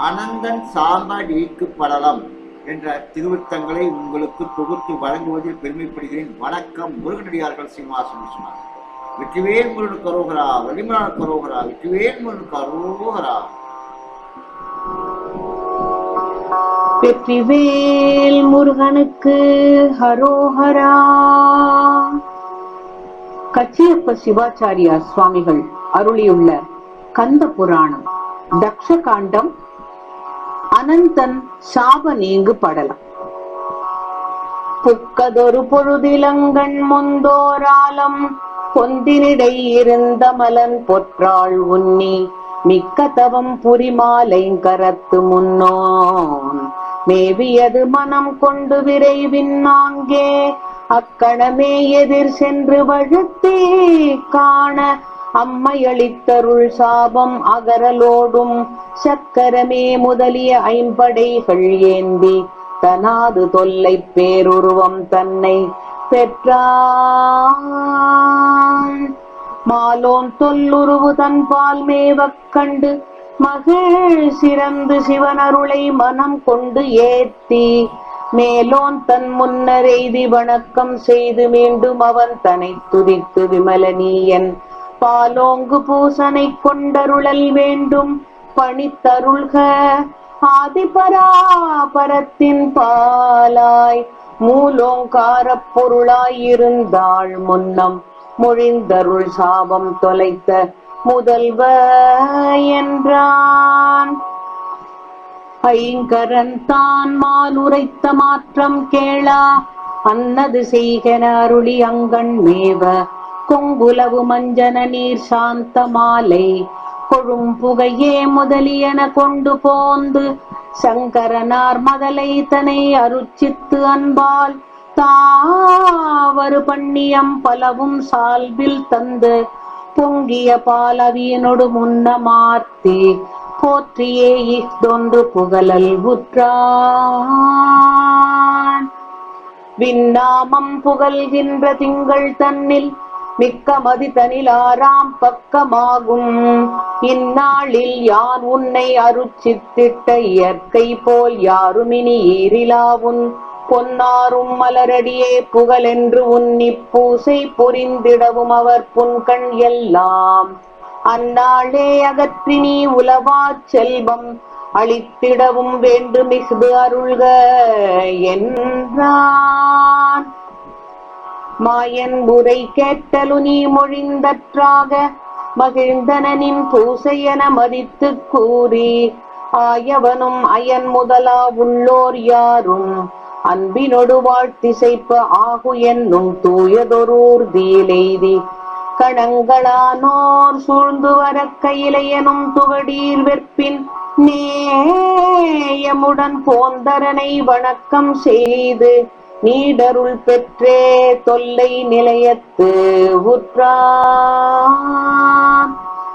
அனந்தன் சாம்ப படலம் என்ற திருவித்தங்களை உங்களுக்கு தொகுத்து வழங்குவதில் பெருமைப்படுகிறேன். வணக்கம் முருகனடியார்கள் சிம்மாசனம் சொன்னார். வெற்றிவேல் முருகனுக்கு அரோகரா வலிமலானுக்கு கரோகரா வெற்றிவேல் முருகனுக்கு அரோகரா வெற்றிவேல் முருகனுக்கு ஹரோஹரா. கச்சியப்ப சிவாச்சாரியா சுவாமிகள் அருளியுள்ள கந்த புராணம் தக்ஷ காண்டம் அனந்தன் சாப நீங்கு படலம். புக்கதொரு பொழுதிலங்கண் முந்தோராலம் பொந்தினிடை இருந்த மலன் பொற்றாள் உன்னி மிக்க தவம் புரிமாலை கரத்து முன்னோன். மேவியது மனம் கொண்டு விரைவின் நாங்கே அக்கணமே எதிர் சென்று வழுத்தே காண அம்மையளித்தருள் சாபம் அகரலோடும் சக்கரமே முதலிய ஐம்படைகள் ஏந்தி தனாது தொல்லை பேருருவம் தன்னை பெற்றான் மாலோன் தொல்லுருவு தன் பால் மேவக் கண்டு மகிழ் சிறந்து சிவனருளை மனம் கொண்டு ஏத்தி மேலோன் தன் முன்னர் எய்தி வணக்கம் செய்து மீண்டும் அவன் தனை துதித்து விமலனீயன் பாலோங்கு பூசனை கொண்டருளல் வேண்டும் பணித்தருள்க. ஆதிபராபரத்தின் பாலாய் மூலோங்காரப் பொருளாயிருந்தாள் முன்னம். மொழிந்தருள் சாபம் தொலைத்த முதல்வ என்றான். ஐங்கரன் தான் மாலுரைத்த மாற்றம் கேளா. அன்னது செய்கன அருளி அங்கண் மேவ. கொங்குலவு மஞ்சன நீர் சாந்த மாலை. கொழும் புகையே முதலியன கொண்டு போந்து. சங்கரனார் மதலை தனை அருச்சித்து அன்பால். தாவரு பண்ணியம் பலவும் சால்பில் தந்து. பொங்கிய பாலவியனொடு முன்ன மார்த்தி போற்றியே இஃதொன்று புகழல் உற்றான். விண்ணாமம் புகழ்கின்ற திங்கள் தன்னில் மிக்க மதி தனிலாராம் பக்கமாகும். இந்நாளில் யான் உன்னை அருச்சித்திட்ட இயற்கை போல் யாருமினி ஈரிலாவுன் பொன்னாரும் மலரடியே புகழென்று உன்னி பூசை புரிந்திடவும் அவர் புன்கண் எல்லாம். அந்நாளே அகற்றினி உலவா செல்வம் அளித்திடவும் வேண்டு மிகுது அருள்க என்றான். மாயன் உரை கேட்டலு நீ மொழிந்தற்றாக மகிழ்ந்தனின் பூசையென மதித்து கூறி ஆயவனும் அயன் முதலா உள்ளோர் யாரும் அன்பினொடு வாழ்த்திசைப்ப ஆகு என்னும் தூயதொரூர் தீலெய்தி. கணங்களானோர் சூழ்ந்து வர கையிலையனும் துவடீர் வெற்பின் நேயமுடன் போந்தரனை வணக்கம் செய்து நீடருள் பெற்றே தொல்லை நிலையத்து உற்றான்.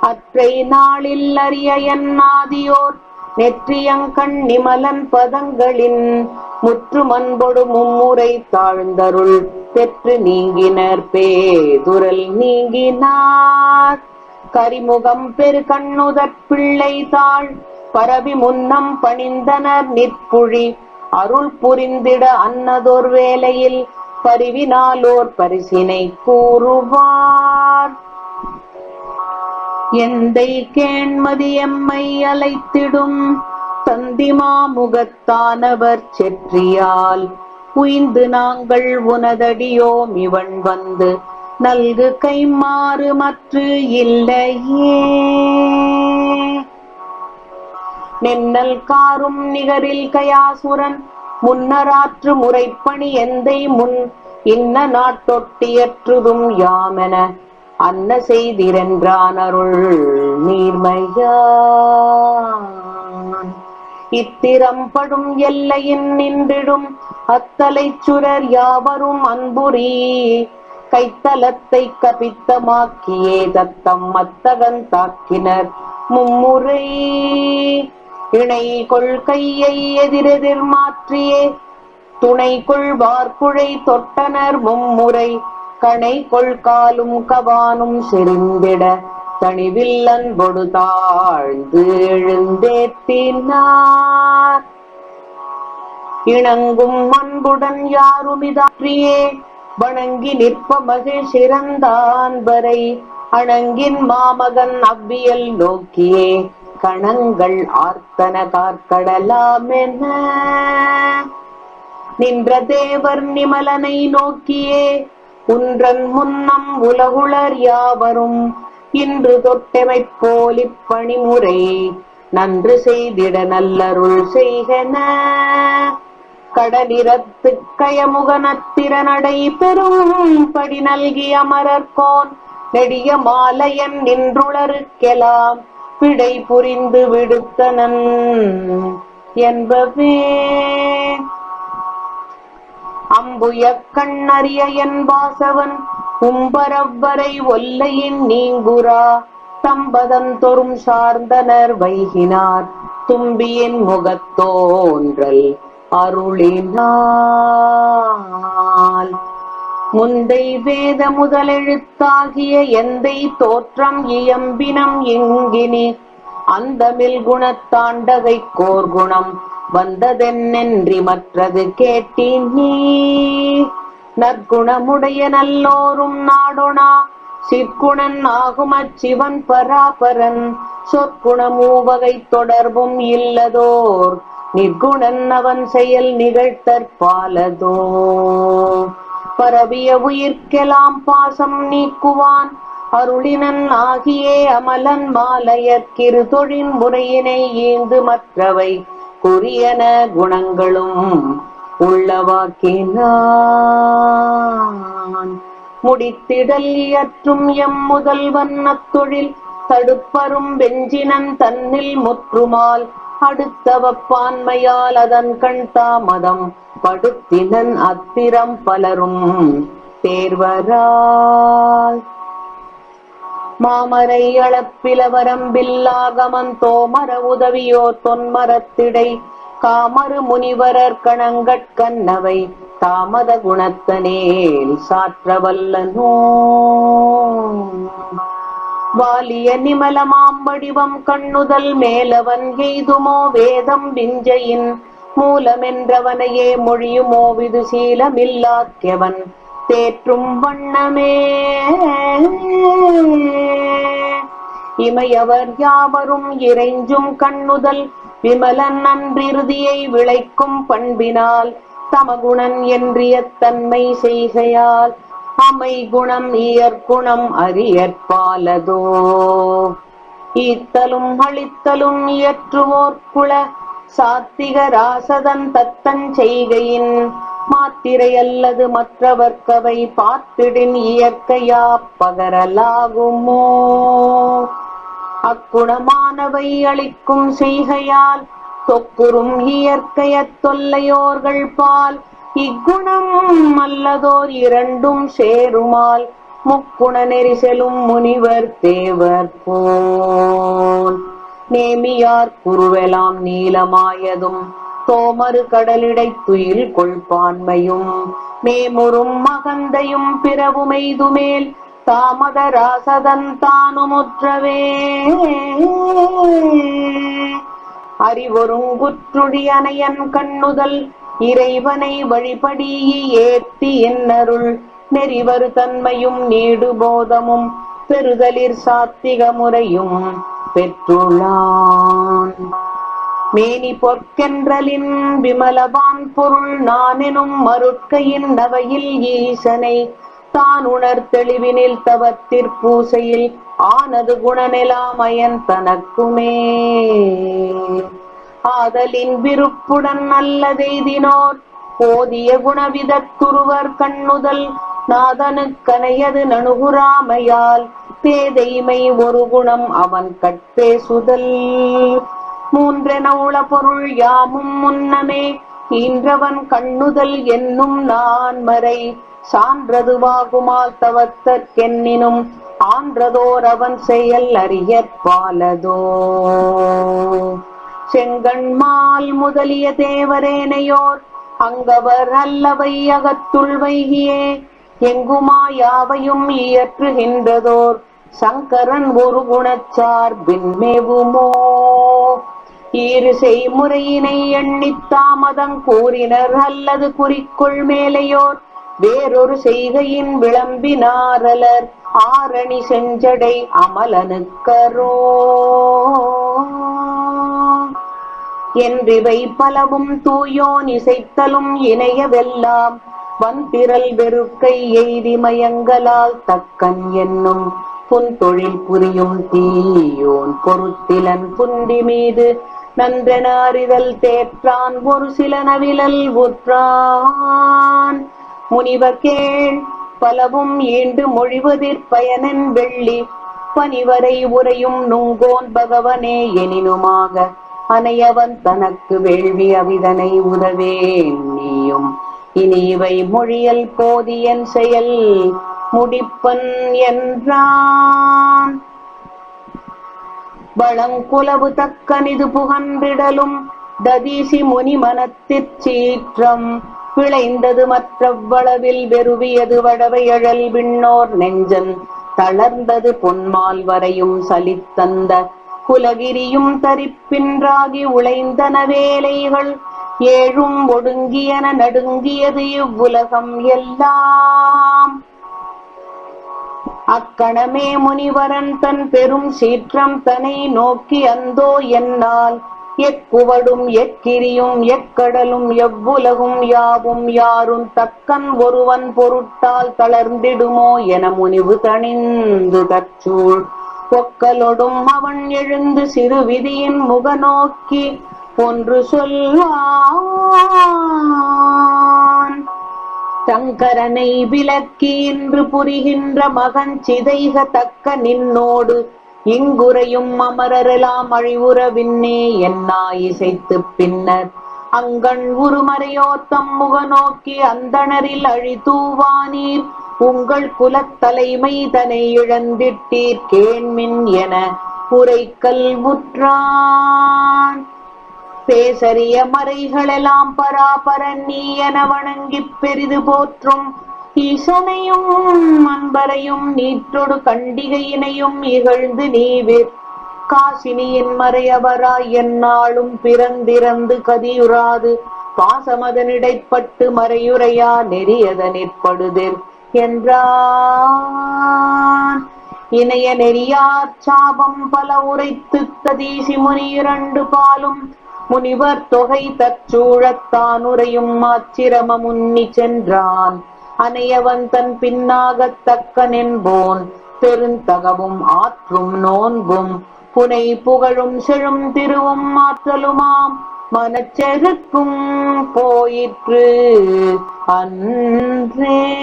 அற்றை நாளில் அறிய என்னாதியோர் நெற்றியங்கண் நிமலன் பதங்களின் முற்று மண்பொடு மும்முறை தாழ்ந்தருள் பெற்று நீங்கினர் பேதுரல் நீங்கினார். கரிமுகம் பெரு கண்ணுதற் பிள்ளை தாழ் பரவி முன்னம் பணிந்தனர் நிற்புழி அருள் புரிந்திட அன்னதோர் வேளையில் பரிவினாலோர் பரிசினை கூறுவார். எந்தை கேண்மதி எம்மை அலைத்திடும் தந்திமா முகத்தானவர் செற்றியால் உயிந்து நாங்கள் உனதடியோம் இவன் வந்து நல்கு கைமாறு மற்று இல்லையே. நென்னல் காரும் நிகரில் கயாசுரன். முன்னராற்று முறைப்பணி எந்தை முன் இன்ன நாட்டொட்டியற்றுதும் யாமென. அன்ன செய்திரென்றான் அருள் நீர்மையான் இத்திரம்படும் எல்லையின் நின்றிடும் அத்தலைச் சுரர் யாவரும் அன்புரி கைத்தலத்தை கபித்தமாக்கியே தத்தம் மத்தகன் தாக்கினர் மும்முறை. இணை கொள்கையை எதிரெதிர் மாற்றியே. துணை கொள்வார்குழை தொட்டனர் மும்முறை. கணை கொள்காலும் கவானும் செறிந்திட தனிவில்லன் பொடுதாழ்ந்து எழுந்தேத்தினார் இணங்கும் அன்புடன் யாருமிதாற்றியே வணங்கி நிற்ப மகிழ் சிறந்தான் வரை. அணங்கின் மாமகன் அவ்வியல் நோக்கியே. கணங்கள் ஆர்த்தன கார்கடலாமென நின்ற தேவர் நிமலனை நோக்கியே உன்றன் முன்னம் உலகுளர் யாவரும் இன்று தொட்டெமைப் போலிப் பணிமுறை நன்று செய்திட நல்லருள் செய்கன. கடலிரத்து கயமுகனத்திரனடை பெரும் படி நல்கி அமரர்கோன் நெடிய மாலையன் நின்றுளருக்கெலாம் பிடை புரிந்து விடுத்தனன் என்பவே. அம்புய கண்ணறிய என் வாசவன் உம்பரவ்வரை ஒல்லையின் நீங்குரா தம்பதம் தொறும் சார்ந்தனர் வைகினார் தும்பியின் முகத்தோன்றல் அருளினாள் முந்தை வேத முதலெழுத்தாகிய எந்தை தோற்றம் இயம்பினம் எங்கினி அந்தமில் குணத்தாண்டகை கோர்குணம் வந்ததென்னென்றி மற்றது கேட்டீன் நீ. நற்குணமுடைய நல்லோரும் நாடொணா. சிற்குணன் ஆகும் அச்சிவன் பராபரன். சொற்குணமூவகை தொடர்பும் இல்லதோர். நிர்குணன் அவன் செயல் நிகழ்த்தற்பாலதோ பரவிய உயிர்க்கெலாம் பாசம் நீக்குவான். அருளினன் ஆகியே அமலன் மாலையற்கிரு தொழின் முறையினை ஈந்து மற்றவை கொரியன குணங்களும் உள்ளவாக்கினான் முடித்திடல் இயற்றும் எம் முதல் வண்ண தொழில் தடுப்பரும் வெஞ்சினன் தன்னில் முற்றுமால். அடுத்தவப்பான்மையால் அதன் கண் தாமதம் படுத்தினன் அத்திரம் பலரும் தேர்வரால் மாமரை அளப்பில வரம்பில்லாகமன் தோமர உதவியோ தொன்மரத்திடை. காமரு முனிவரர் கணங்கட்கண்ணவை தாமத குணத்தனேல் சாற்ற வல்லனோ. வாலிய நிமல மாம்படிவம் கண்ணுதல் மேலவன் எய்துமோ வேதம் விஞ்சையின் மூலமென்றவனையே மொழியுமோ விது சீலமில்லாக்கியவன். தேற்றும் வண்ணமே. இமையவர் யாவரும் இறைஞ்சும் கண்ணுதல். விமலன் அன்றிருதியை விளைக்கும் பண்பினால். தமகுணன் என்றிய தன்மை செய்கையால். அமை குணம் இயற்குணம் அரியற்பாலதோ ஈத்தலும் அழித்தலும் இயற்றுவோர்க்குள சாத்திக ராசதன் தத்தன் செய்கையின் மாத்திரை அல்லது மற்றவர்க்கவை பார்த்திடின் இயற்கையா பகரலாகுமோ? அக்குணமானவை அளிக்கும் செய்கையால் தொக்குறும் இயற்கையத் தொல்லையோர்கள் பால் இக்குணம் அல்லதோர் இரண்டும் சேருமால் முக்குண நெரிசலும் முனிவர் தேவர் போல். நேமியார் குருவெலாம் நீலமாயதும் தோமரு கடலிடை துயில் கொள்பான்மையும் மேமுறும் மகந்தையும் பிறவுமெய்துமேல் தாமத ராசதன் தானுமுற்றவே அறிவொருங்குற்றுழி அணையன் கண்ணுதல் இறைவனை வழிபடி ஏத்தி என்னருள் நெறிவரு தன்மையும் நீடுபோதமும் போதமும் சாத்திக முறையும் பெற்றுள்ளான். மேனி பொற்கென்றலின் விமலவான் பொருள் நானெனும் மருட்கையின் நவையில் ஈசனை. தான் உணர் தெளிவினில் தவத்திற் பூசையில் ஆனது குணநிலாமயன் தனக்குமே. ஆதலின் விருப்புடன் நல்லதெய்தினோர் போதிய குணவிதத்துருவர் கண்ணுதல். நாதனுக்கனையது நணுகுராமையால் பேதைமை ஒரு குணம் அவன் கட்பேசுதல் மூன்றென உள பொருள் யாமும் முன்னமே ஈன்றவன் கண்ணுதல் என்னும் நான் மறை. சான்றதுவாகுமால் தவத்தற்கென்னினும் ஆன்றதோர் அவன் செயல் அறியற்பாலதோ செங்கண்மால் முதலிய தேவரேனையோர் அங்கவர் அல்லவை அகத்துள் வைகியே எங்குமா யாவையும் இயற்றுகின்றதோர். சங்கரன் ஒரு குணச்சார் பின்மேவுமோ ஈறு செய்முறையினை எண்ணித் தாமதம் கூறினர் அல்லது குறிக்குள் மேலையோர். வேறொரு செய்கையின் விளம்பினாரலர் ஆரணி செஞ்சடை அமலனுக்கரோ. என்றிவை பலவும் தூயோன் இசைத்தலும் இணையவெல்லாம் வந்திரல் வெறுக்கை எய்தி மயங்கலால் தக்கன் என்னும் புன்தொழில் புரியும் தீயோன் பொருத்திலன் புண்டி மீது நன்றென அறிதல் தேற்றான் ஒரு சில நவிழல் உற்றான் முனிவர் கேள் பலவும் ஈண்டு மொழிவதிற் பயனன் வெள்ளி பனிவரை உரையும் நுங்கோன் பகவனே எனினுமாக அனையவன் தனக்கு வேள்வி அவிதனை உதவேன் நீயும். இனி இவை மொழியல் போதியன் செயல் முடிப்பன் என்றான். வளங்குலவு தக்கனிது புகன்றிடலும் ததீசி முனி மனத்திற் சீற்றம் பிழைந்தது மற்றவ்வளவில் வெறுவியது வடவையழல் விண்ணோர் நெஞ்சன் தளர்ந்தது பொன்மால் வரையும் சலித்தந்த குலகிரியும் தரிப்பின்றாகி உழைந்தன வேலைகள் ஏழும் ஒடுங்கியன நடுங்கியது இவ்வுலகம் எல்லாம். அக்கணமே முனிவரன் தன் பெரும் சீற்றம் தனை நோக்கி அந்தோ என்னால். எக்குவடும் எக்கிரியும் எக்கடலும் எவ்வுலகும் யாவும் யாரும் தக்கன் ஒருவன் பொருட்டால் தளர்ந்திடுமோ என முனிவு தணிந்து தற்சூழ் பொக்கலொடும் அவன் எழுந்து சிறு விதியின் முக நோக்கி ஒன்று சொல்வான் சங்கரனை விலக்கி இன்று புரிகின்ற மகன் சிதைக தக்க நின்னோடு. இங்குரையும் அமரரெல்லாம் அழிவுறவின்னே என்னா இசைத்து பின்னர். அங்கண் உருமறையோத்தம் முக நோக்கி அந்தணரில் அழிதூவானீர். உங்கள் குலத்தலைமை தனை இழந்திட்டீர் கேண்மின் என உரைக்கல் முற்றான் பேசரிய மறைகளெல்லாம் பராபரன் நீ என வணங்கிப் பெரிது போற்றும் ஈசனையும் அன்பரையும் நீற்றொடு கண்டிகையினையும் இகழ்ந்து நீவிர். காசினியின் மறையவராய் என்னாலும் பிறந்திறந்து கதியுறாது. பாசமதனிடைப்பட்டு மறையுறையா நெறியதனிற்படுதிர் என்றான். இணைய நெறியார் சாபம் பல உரைத்து ததீசி முனி இரண்டு பாலும் முனிவர் தொகை தற்சூழத்தான் உரையும் ஆச்சிரம முன்னி சென்றான். அனையவன் தன் பின்னாகத் தக்கனென்போன் பெருந்தகவும் ஆற்றும் நோன்பும். புனை புகழும் செழும் திருவும் ஆற்றலுமாம். மனச்செருக்கும் போயிற்று அன்றே.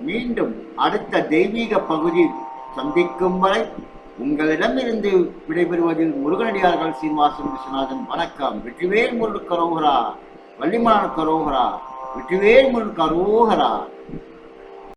மீண்டும் அடுத்த தெய்வீக பகுதியில் சந்திக்கும் வரை உங்களிடமிருந்து விடைபெறுவதில் முருகனடியார்கள் சீனிவாசன் விஸ்வநாதன். வணக்கம். வெற்றிவேல் முருகன் கரோகரா. வள்ளிமான கரோகரா. வெற்றிவேல் முருகன் கரோகரா.